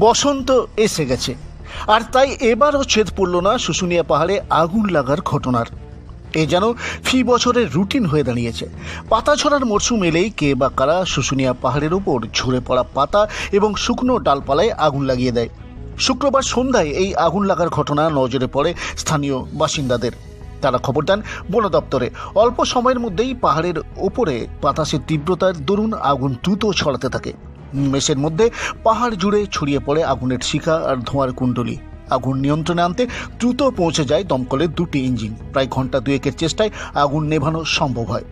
বসন্ত এসে গেছে। আর তাই এবারও ছেদ পড়ল না শুশুনিয়া পাহাড়ে আগুন লাগার ঘটনার। এ যেন ফি বছরের রুটিন হয়ে দাঁড়িয়েছে। পাতা ছড়ার মরশুম এলেই কে বা কারা শুশুনিয়া পাহাড়ের ওপর ঝরে পড়া পাতা এবং শুকনো ডালপালায় আগুন লাগিয়ে দেয়। শুক্রবার সন্ধ্যায় এই আগুন লাগার ঘটনা নজরে পড়ে স্থানীয় বাসিন্দাদের। তারা খবর দেন বন দপ্তরে। অল্প সময়ের মধ্যেই পাহাড়ের ওপরে বাতাসের তীব্রতার দরুন আগুন দ্রুত ছড়াতে থাকে। মেসের মধ্যে পাহাড় জুড়ে ছড়িয়ে পড়ে আগুনের শিখা আর ধোঁয়ার কুণ্ডলী। আগুন নিয়ন্ত্রণে আনতে দ্রুত পৌঁছে যায় দমকলের দুটি ইঞ্জিন। প্রায় ঘণ্টা দুয়েকের চেষ্টায় আগুন নেভানো সম্ভব হয়।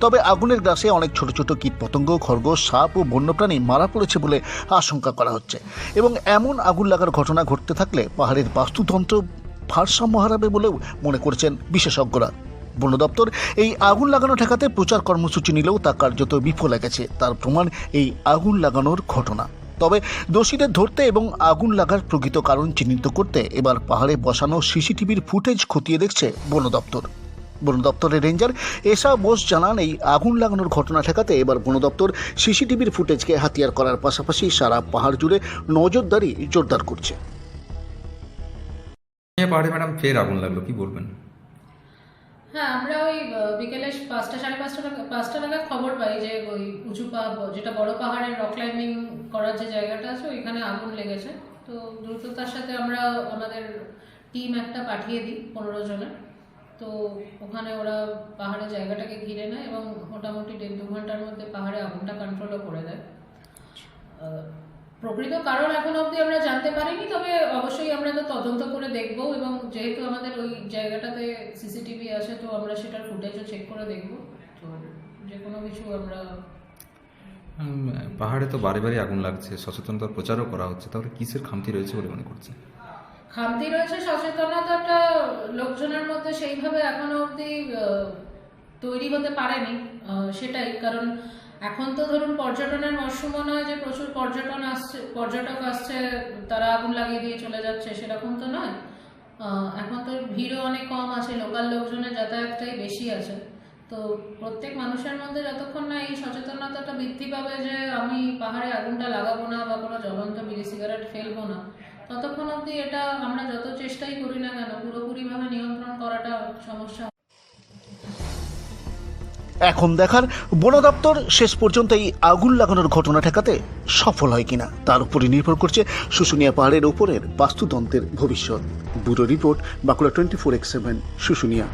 তবে আগুনের গ্রাসে অনেক ছোট ছোট কীটপতঙ্গ, খরগোশ, সাপ ও বন্যপ্রাণী মারা পড়েছে বলে আশঙ্কা করা হচ্ছে। এবং এমন আগুন লাগার ঘটনা ঘটতে থাকলে পাহাড়ের বাস্তুতন্ত্র ভারসাম্য হারাবে বলেও মনে করছেন বিশেষজ্ঞরা। বন দপ্তর এই আগুন লাগানো ঠেকাতে প্রচার কর্মসূচি নিলেও তা কার্যত বিফলে গেছে, তার প্রমাণ এই আগুন লাগানোর ঘটনা। তবে দোষীদের ধরতে এবং আগুন লাগার প্রকৃত কারণ চিহ্নিত করতে এবার পাহাড়ে বসানো সিসিটিভির ফুটেজ খতিয়ে দেখছে বন দপ্তর। বন দপ্তরের রেঞ্জার এসা বোস জানান, এই আগুন লাগানোর ঘটনা ঠেকাতে এবার বন দপ্তর সিসিটিভির ফুটেজকে হাতিয়ার করার পাশাপাশি সারা পাহাড় জুড়ে নজরদারি জোরদার করছে। পাহাড়ে ম্যাডাম ফের আগুন লাগল, কি বলবেন? হ্যাঁ আমরা ওই বিকেলে পাঁচটা, সাড়ে পাঁচটা পাঁচটা নাগাদ খবর পাই যে ওই উঁচু পাহাড় যেটা বড় পাহাড়ের রক ক্লাইম্বিং করার যে জায়গাটা আছে, ওইখানে আগুন লেগেছে। তো দ্রুততার সাথে আমরা আমাদের টিম একটা পাঠিয়ে দিই, পনেরো জনের। তো ওখানে ওরা পাহাড়ের জায়গাটাকে ঘিরে নেয় এবং মোটামুটি দেড় দু ঘণ্টার মধ্যে পাহাড়ে আগুনটা কন্ট্রোলও করে দেয়। প্রকৃত কারণ এখন অবধি আমরা জানতে পারিনি তবে অবশ্যই আমরা তো তদন্ত করে দেখব এবং যেহেতু আমাদের ওই জায়গাটাতে সিসিটিভি আছে তো আমরা সেটার ফুটেজও চেক করে দেখব। তো যে কোনো কিছু আমরা পাহাড়ে তো বারে বারে আগুন লাগছে সচেতনতার প্রচারও করা হচ্ছে তাহলে কিসের খামতি রয়েছে বলে মনে করছেন? খামতি রয়েছে সচেতনতাটা লোকজনের মধ্যে সেইভাবে এখনও অবধি তৈরি হতে পারেনি সেটাই কারণ এখন তো ধরুন পর্যটনের মরশুমও নয় যে প্রচুর পর্যটন আসছে, পর্যটক আসছে, তারা আগুন লাগিয়ে দিয়ে চলে যাচ্ছে, সেরকম তো নয়। এখন তো ভিড়ও অনেক কম আছে, লোকাল লোকজনের যাতায়াতটাই বেশি আছে। তো প্রত্যেক মানুষের মধ্যে যতক্ষণ না এই সচেতনতাটা বৃদ্ধি পাবে যে আমি পাহাড়ে আগুনটা লাগাবো না বা কোনো জ্বলন্ত বিড়ি সিগারেট ফেলব না, ততক্ষণ অবধি এটা আমরা যত চেষ্টাই করি না কেন, পুরোপুরিভাবে নিয়ন্ত্রণ করাটা সমস্যা এখন দেখার বন দপ্তর শেষ পর্যন্ত এই আগুন লাগানোর ঘটনা ঠেকাতে সফল হয় কিনা, তার উপরে নির্ভর করছে শুশুনিয়া পাহাড়ের ওপরের বাস্তুতন্ত্রের ভবিষ্যৎ। Bureau report Bankura twenty four x seven, Susunia.